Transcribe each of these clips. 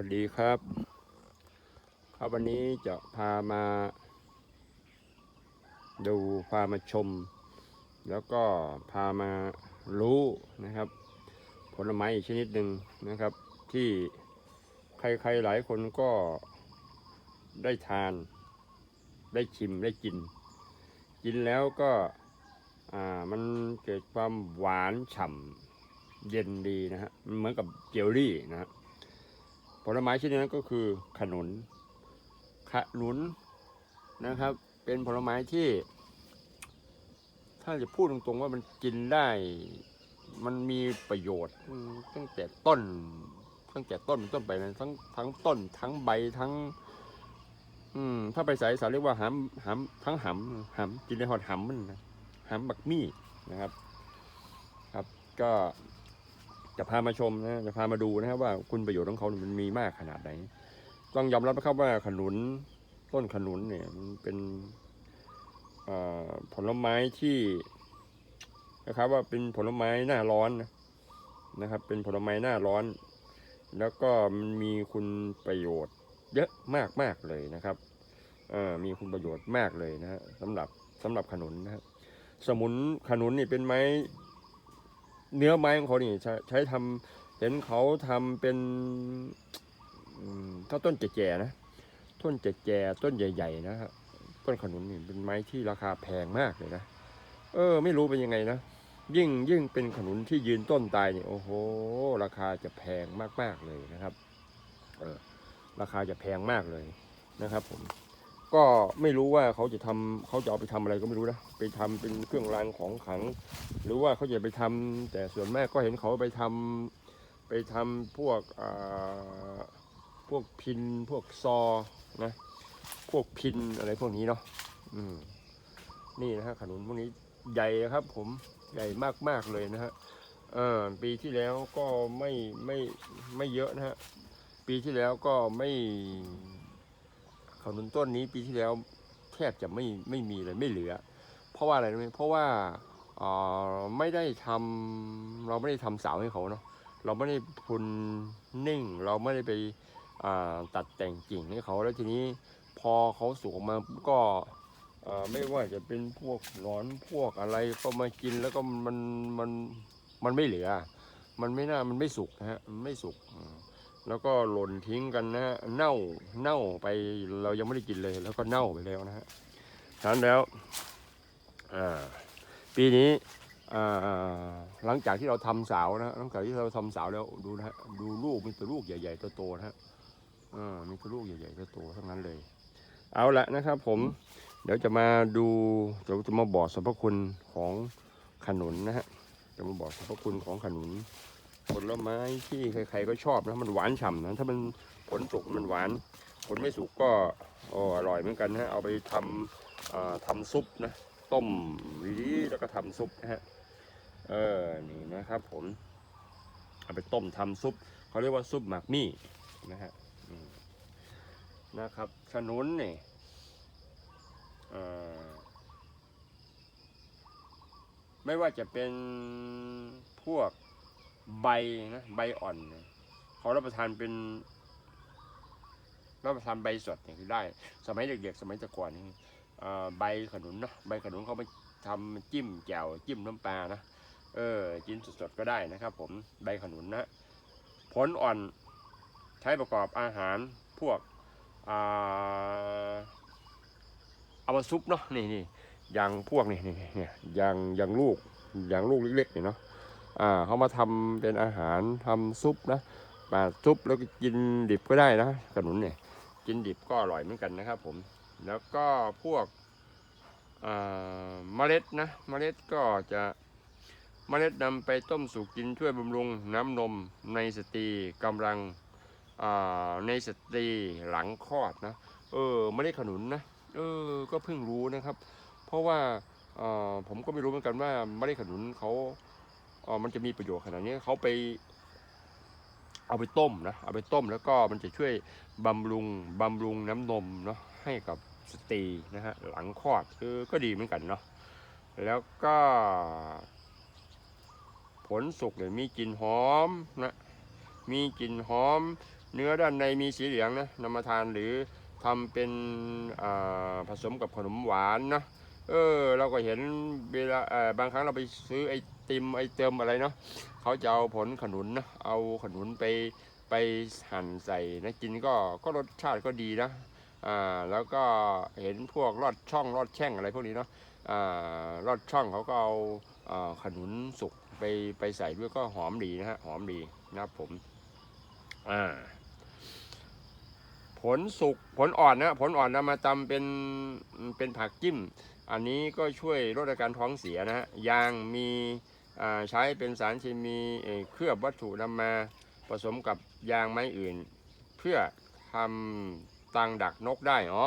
วัสดีครับ ครับวันนี้จะพามา ดูพามาชม แล้วก็พามารู้นะครับ ผลไม้อีกชนิดหนึ่งนะครับ ที่ใครๆหลายคนก็ได้ทาน ได้ชิมได้กิน กินแล้วก็อ่ามันเกิดความหวานฉ่ำเย็นดีนะฮะมันเหมือนกับเจลลี่นะฮะ ผลไม้ชนิดนั้นก็คือขนุน ขนุนนะครับ เป็นผลไม้ที่ ถ้าจะพูดตรงๆว่ามันกินได้ มันมีประโยชน์ตั้งแต่ต้น ตั้งแต่ต้นเป็นต้นไปนะทั้งทั้งต้น ทั้งใบทั้ง อืม ถ้าไปสายสารเรียกว่าหำหำทั้งหำหำกินได้หอดหำมันนะหำบักมี่นะครับ ครับก็ จะพามาชมนะจะพามาดูนะครับว่าคุณประโยชน์ของเขาเนี่ยมันมีมากขนาดไหน ต้องยอมรับนะครับว่าขนุนต้นขนุนเนี่ยมันเป็นผลไม้ที่นะครับว่าเป็นผลไม้หน้าร้อนนะครับ เป็นผลไม้หน้าร้อน แล้วก็มันมีคุณประโยชน์เยอะมากมากเลยนะครับมีคุณประโยชน์มากเลยนะฮะสำหรับสำหรับขนุนนะครับสมุนขนุนนี่เป็นไม้ เนื้อไม้ของเขานี่ใช้ใช้ทำเห็นเขาทำเป็นถ้าต้นแก่ๆนะต้นแก่ๆต้นใหญ่ๆนะครับต้นขนุนนี่เป็นไม้ที่ราคาแพงมากเลยนะเออ ไม่รู้เป็นยังไงนะยิ่งยิ่งเป็นขนุนที่ยืนต้นตายเนี่ยโอ้โห ราคาจะแพงมากๆเลยนะครับ เออราคาจะแพงมากเลยนะครับผม ก็ไม่รู้ว่าเขาจะทำเขาจะเอาไปทำอะไรก็ไม่รู้นะไปทำเป็นเครื่องรางของขลัง หรือว่าเขาจะไปทำแต่ส่วนมากก็เห็นเขาไปทำไปทำพวกอ่าพวกพินพวกซอนะพวกพินอะไรพวกนี้เนาะอืมนี่นะฮะขนุนพวกนี้ใหญ่นะครับ ผมใหญ่มากๆเลยนะฮะเออปีที่แล้วก็ไม่ไม่ไม่เยอะนะฮะปีที่แล้วก็ไม่ นุนต้นนี้ปีที่แล้วแทบจะไม่ไม่มีเลยไม่เหลือ เพราะว่าอะไรรู้ไหมเพราะว่าเอ่อไม่ได้ทำเราไม่ได้ทำเสาให้เขาเนาะเราไม่ได้พุนนิ่ง เราไม่ได้ไปอ่าตัดแต่งกิ่งให้เขาแล้วทีนี้พอเขาสูงมาก็อ่อไม่ว่าจะเป็นพวกหนอนพวกอะไรก็มากินแล้วก็มันมันมันไม่เหลือ มันไม่น่ามันไม่สุกนะฮะมันไม่สุกอ แล้วก็หล่นทิ้งกันนะฮะเน่าเน่าไปเรายังไม่ได้กินเลย แล้วก็เน่าไปแล้วนะฮะฉะนั้นแล้วปีนี้หลังจากที่เราทำเสานะหลังจากที่เราทำเสาแล้วดูนะฮะดูลูกมีแต่ลูกใหญ่ๆตัวโตนะฮะมีแต่ลูกใหญ่ๆตัวโตทั้งนั้นเลย เอาละนะครับ ผมเดี๋ยวจะมาดูเดี๋ยวจะมาบอกสรรพคุณของขนุนนะฮะจะมาบอกสรรพคุณของขนุน ผลไม้ที่ใครๆก็ชอบนะมันหวานฉ่ำนะถ้ามันผลสุกมันหวาน ผลไม่สุกก็ออร่อยเหมือนกันนะเอาไปทำทำซุปนะต้มหวีแล้วก็ทำซุปนะฮะเออนี่นะครับผมเอาไปต้มทำซุปเขาเรียกว่าซุปหมักมี่นะฮะนะครับขนุนนี่ไม่ว่าจะเป็นพวก ใบนะใบอ่อนเนี่ยเขารับประทานเป็นรับประทานใบสดเนี่ยคือได้ สมัยเด็กๆสมัยต่ก่อนนี่ใบขนุนเนาะใบขนุนเขาไปทำจิ้มแจ่วจิ้มน้ำปลานะเออกินสดๆก็ได้นะครับ ผมใบขนุนนะผลอ่อนใช้ประกอบอาหารพวกเอามาซุปเนาะนี่นี่อย่างพวกนี่นี่ยอย่างอย่างลูกอย่างลูกเล็กๆเนี่ยเนาะ อ่าเขามาทำเป็นอาหารทำซุปนะมาซุปแล้วก็กินดิบก็ได้นะขนุนเนี่ยกินดิบก็อร่อยเหมือนกันนะครับผมแล้วก็พวกเมล็ดนะเมล็ดก็จะเมล็ดนำไปต้มสุกกินช่วยบำรุงน้ำนมในสตรีกำลังในสตรีหลังคลอดนะเออเมล็ดขนุนนะเออก็เพิ่งรู้นะครับ เพราะว่าผมก็ไม่รู้เหมือนกันว่าเมล็ดขนุนเขา เอ่อมันจะมีประโยชน์ขนาดนี้เขาไป เอาไปต้มนะเอาไปต้มแล้วก็มันจะช่วยบำรุงบำรุงน้ำนมเนาะให้กับสตรีนะฮะหลังคลอดคือก็ดีเหมือนกันเนาะแล้วก็ ผลสุกเนี่ยมีกลิ่นหอมนะมีกลิ่นหอม เนื้อด้านในมีสีเหลืองนะนำมาทานหรือทำเป็นผสมกับขนมหวานนะเออเราก็เห็นเวลาบางครั้งเราไปซื้อไอ ติมไอเติมอะไรเนาะเขาจะเอาผลขนุนนะเอาขนุนไปไปหั่นใส่นะกินก็ก็รสชาติก็ดีนะอ่าแล้วก็เห็นพวกลอดช่องลอดแช่งอะไรพวกนี้เนาะอ่าลอดช่องเขาก็เอาอขนุนสุกไปไปใส่ด้วยก็หอมดีนะฮะหอมดีนะครับผมอ่าผลสุกผลอ่อนนะผลอ่อนนำมาตำเป็นเป็นผักจิ้ม อันนี้ก็ช่วยลดอาการท้องเสียนะฮะยางมี ใช้เป็นสารเคมีเคลือบวัตถุนำมาผสมกับยางไม้อื่น เพื่อทำตังดักนกได้อ๋อ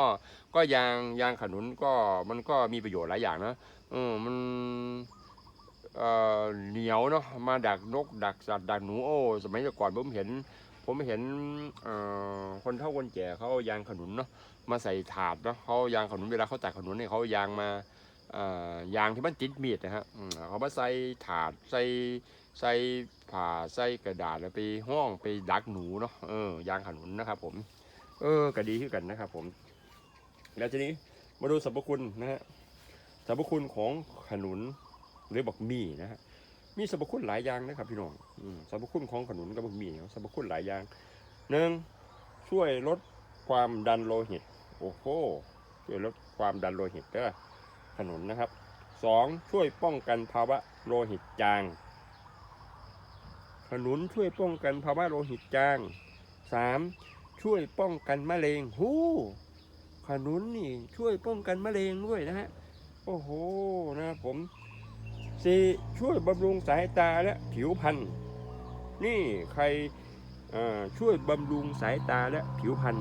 ก็ยางยางขนุนก็มันก็มีประโยชน์หลายอย่างนะเออมันเอ่อเหนียวเนาะมาดักนกดักสัตว์ดักหนูโอ้สมัยก่อนผมเห็น ผมเห็นคนเฒ่าคนแก่เขายางขนุนเนาะมาใส่ถาดเนาะเขายางขนุนเวลาเขาตัดขนุนเนี่ยเขายางมา ยางที่มันติดมีดนะฮะเขามาใส่ถาดใส่ใส่ผ่าใส่กระดาษแล้วไปห้องไปดักหนูเนาะเออยางขนุนนะครับผม เออก็ดีขึ้นกันนะครับผม แล้วทีนี้มาดูสรรพคุณนะฮะสรรพคุณของขนุนหรือบักมี่นะฮะมีสรรพคุณหลายอย่างนะครับพี่น้องอสรรพคุณของขนุนกับบักมี่สรรพคุณหลายอย่างหนึ่งช่วยลดความดันโลหิต โอ้โหช่วยลดความดันโลหิตเด้อ นุนนะครับสองช่วยป้องกันภาวะโลหิตจาง ขนุนช่วยป้องกันภาวะโลหิตจางสามช่วยป้องกันมะเร็งหูขนุนนี่ช่วยป้องกันมะเร็งด้วยนะฮะโอ้โหนะครับผมสี่ช่วยบำรุงสายตาและผิวพรรณนี่ใครช่วยบำรุงสายตาและผิวพรรณ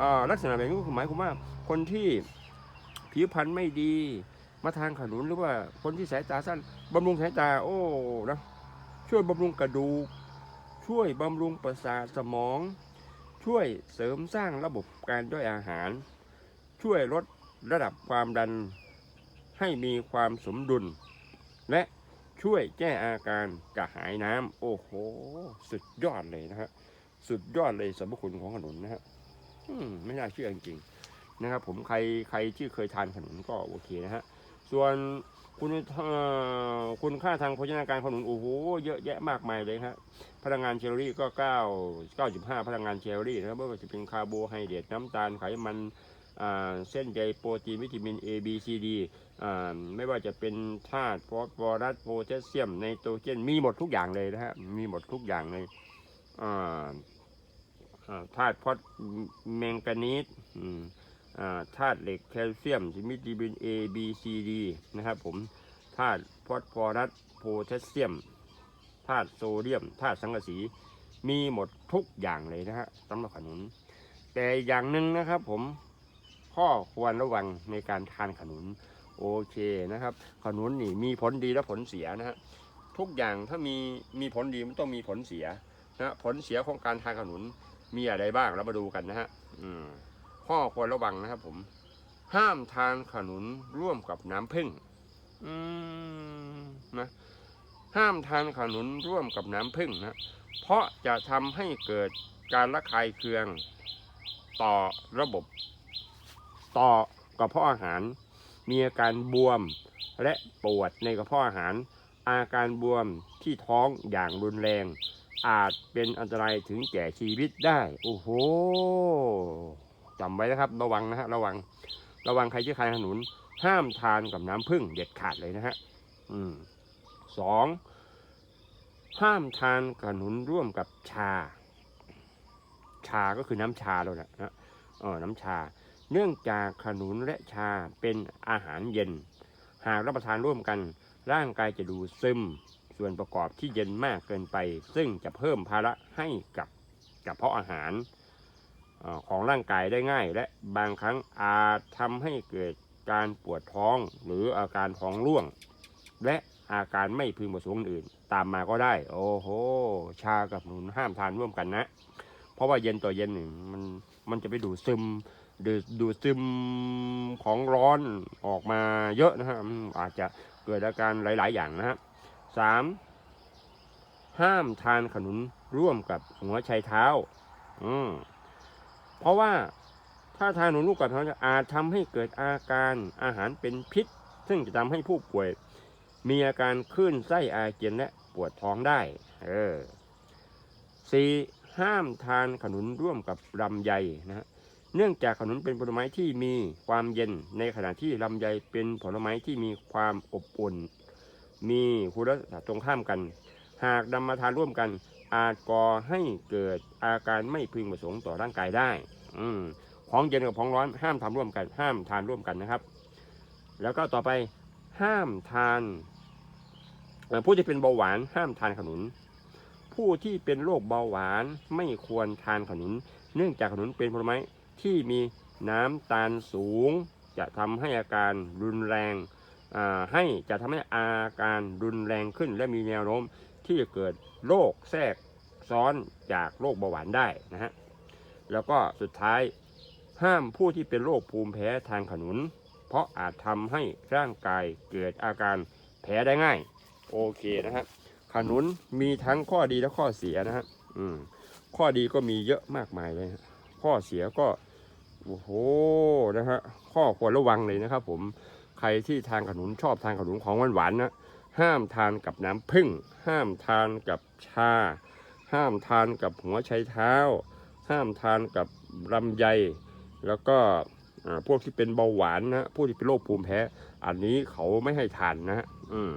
อ่าลักษณะแบบนี้ก็คือหมายความว่าคนที่ผิวพรรณไม่ดี มาทางขนุนหรือว่าคนที่สายตาสั้นบำรุงสายตา โอ้นะช่วยบำรุงกระดูก ช่วยบำรุงประสาทสมอง ช่วยเสริมสร้างระบบการย่อยอาหาร ช่วยลดระดับความดันให้มีความสมดุล และช่วยแก้อาการกระหายน้ำโอ้โห สุดยอดเลยนะฮะสุดยอดเลยสรรพคุณของขนุนนะฮะไม่น่าเชื่อจริงๆนะครับผมใครใครที่เคยทานขนุนก็โอเคนะฮะ ส่วนคุณคุณค่าทางโภชนาการขนุนโอ้โหเยอะแยะมากมายเลยครับพลังงานแคลอรี่ก็9 9.5พลังงานแคลอรี่นะครับไม่ว่าจะเป็นคาร์โบไฮเดรตน้ำตาลไขมันเส้นใยโปรตีนวิตามิน A B C D ไม่ว่าจะเป็นธาตุฟอสฟอรัสโพแทสเซียมไนโตรเจนมีหมดทุกอย่างเลยนะฮะมีหมดทุกอย่างเลยธาตุฟอสแมงกานีสอ ธาตุเหล็กแคลเซียมวิตามิน A B C D นะครับผมธาตุฟอสฟอรัสโพแทสเซียมธาตุโซเดียมธาตุสังกะสีมีหมดทุกอย่างเลยนะฮะสำหรับขนุน แต่อย่างหนึ่งนะครับผมข้อควรระวังในการทานขนุนโอเคนะครับ ขนุนนี่มีผลดีและผลเสียนะฮะทุกอย่างถ้ามีมีผลดีมันต้องมีผลเสียนะผลเสียของการทานขนุนมีอะไรบ้างเรามาดูกันนะฮะอืม ข้อควรระวังนะครับ ผม ห้ามทานขนุนร่วมกับน้ำผึ้งอืมนะห้ามทานขนุนร่วมกับน้ำผึ้งนะเพราะจะทำให้เกิดการระคายเคืองต่อระบบ ต่อกระเพาะอาหาร มีอาการบวมและปวดในกระเพาะอาหาร อาการบวมที่ท้องอย่างรุนแรง อาจเป็นอันตรายถึงแก่ชีวิตได้ โอ้โห จำไว้นะครับ ระวังนะฮะระวัง ระวังใครที่ทานขนุน ห้ามทานกับน้ำผึ้งเด็ดขาดเลยนะฮะอืมสองห้ามทานขนุนร่วมกับชา ชาก็คือน้ำชาแล้วนะฮะเออน้ำชา เนื่องจากขนุนและชาเป็นอาหารเย็น หากรับประทานร่วมกัน ร่างกายจะดูซึม ส่วนประกอบที่เย็นมากเกินไป ซึ่งจะเพิ่มภาระให้กับกระเพาะอาหาร ของร่างกายได้ง่าย และบางครั้งอาจทำให้เกิดการปวดท้องหรืออาการท้องร่วง และอาการไม่พึงประสงค์อื่น ตามมาก็ได้ โอ้โห ชากับขนุนห้ามทานร่วมกันนะ เพราะว่าเย็นต่อเย็นนึ่มันมันจะไปดูดซึมดูดูดซึมของร้อนออกมาเยอะนะฮะอืมอาจจะเกิดอาการหลาย ๆ อย่างนะฮะสามห้ามทานขนุนร่วมกับหัวไชเท้า อืม เพราะว่าถ้าทานขนุนลูกกรอกทองจะอาจทำให้เกิดอาการอาหารเป็นพิษ ซึ่งจะทำให้ผู้ป่วย มีอาการคลื่นไส้อาเจียนและปวดท้องได้ เออสี่ห้ามทานขนุนร่วมกับลำไยนะฮะเนื่องจากขนุนเป็นผลไม้ที่มีความเย็นในขณะที่ลำไยเป็นผลไม้ที่มีความอบอุ่น มีคุณลักษณะตรงข้ามกัน หากนำมาทานร่วมกัน อาจก่อให้เกิดอาการไม่พึงประสงค์ต่อร่างกายได้ อืมของเย็นกับของร้อนห้ามทำร่วมกัน ห้ามทานร่วมกันนะครับ แล้วก็ต่อไปห้ามทานผู้ที่เป็นเบาหวาน ห้ามทานขนุน ผู้ที่เป็นโรคเบาหวานไม่ควรทานขนุน เนื่องจากขนุนเป็นผลไม้ที่มีน้ำตาลสูง จะทำให้อาการรุนแรงให้จะทำให้อาการรุนแรงขึ้น และมีแนวโน้มที่จะเกิดโรคแทรกซ้อนจากโรคเบาหวานได้นะฮะ แล้วก็สุดท้าย ห้ามผู้ที่เป็นโรคภูมิแพ้ทางขนุน เพราะอาจทำให้ร่างกายเกิดอาการแพ้ได้ง่าย โอเคนะฮะขนุนมีทั้งข้อดีและข้อเสียนะฮะอืมข้อดีก็มีเยอะมากมายเลย ข้อเสียก็โอ้โหนะฮะข้อควรระวังเลยนะครับ ผมใครที่ทานขนุนชอบทานขนุนของหวานๆนะห้ามทานกับน้ำผึ้งห้ามทานกับชา ห้ามทานกับหัวไชเท้า ห้ามทานกับลำไย แล้วก็พวกที่เป็นเบาหวานนะพวกที่เป็นโรคภูมิแพ้ อันนี้เขาไม่ให้ทานนะฮะอืม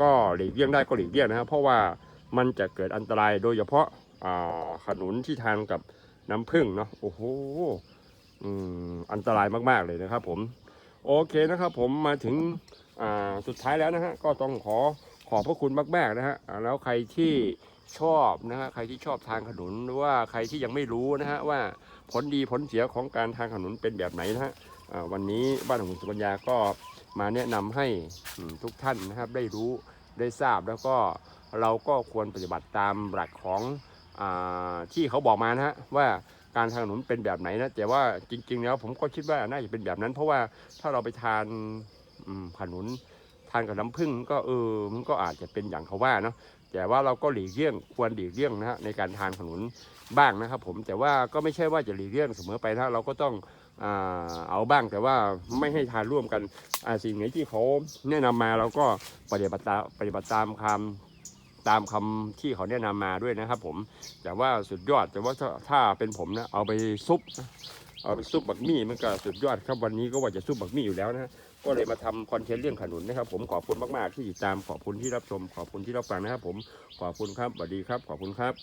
ก็หลีกเลี่ยงได้ก็หลีกเลี่ยงนะฮะเพราะว่ามันจะเกิดอันตรายโดยเฉพาะขนุนที่ทานกับน้ำผึ้งเนาะโอ้โหอืมอันตรายมากๆเลยนะครับผมโอเคนะครับผมมาถึงอ่าสุดท้ายแล้วนะฮะก็ต้องขอขอบพระคุณมากๆนะฮะแล้วใครที่ ชอบนะฮะใครที่ชอบทานขนุนหรือว่าใครที่ยังไม่รู้นะฮะว่าผลดีผลเสียของการทานขนุนเป็นแบบไหนนะฮะวันนี้บ้านของคุณสุกัญญาก็มาแนะนำให้ทุกท่านนะครับได้รู้ได้ทราบแล้วก็เราก็ควรปฏิบัติตามหลักของอที่เขาบอกมานะฮะว่าการทานขนุนเป็นแบบไหนนะแต่ว่าจริง ๆ แล้วผมก็คิดว่าน่าจะเป็นแบบนั้น เพราะว่าถ้าเราไปทานขนุนทานกับน้ำผึ้งก็เออมันก็อาจจะเป็นอย่างเขาว่าเนาะ แต่ว่าเราก็หลีกเลี่ยงควรหลีกเลี่ยงนะฮะในการทานขนุนบ้างนะครับ ผมแต่ว่าก็ไม่ใช่ว่าจะหลีกเลี่ยงเสมอไปนะเราก็ต้องเอาบ้างแต่ว่าไม่ให้ทานร่วมกันอ่าสิ่งไหนที่เขาแนะนำมาเราก็ปฏิบัติตามปฏิบัติตามคำตามคำที่เขาแนะนำมาด้วยนะครับ ผมแต่ว่าสุดยอดแต่ว่าถ้าถาเป็นผมนะเอาไปซุปเอาไปซุปบักมี่มันก็สุดยอดครับวันนี้ก็ว่าจะซุปบักมี่อยู่แล้วนะ ก็เลยมาทำคอนเทนต์เรื่องขนุนนะครับ ผมขอบคุณมาก ๆ ที่ติดตามขอบคุณที่รับชม ขอบคุณที่รับฟังนะครับ ผมขอบคุณครับสวัสดีครับ ขอบคุณครับ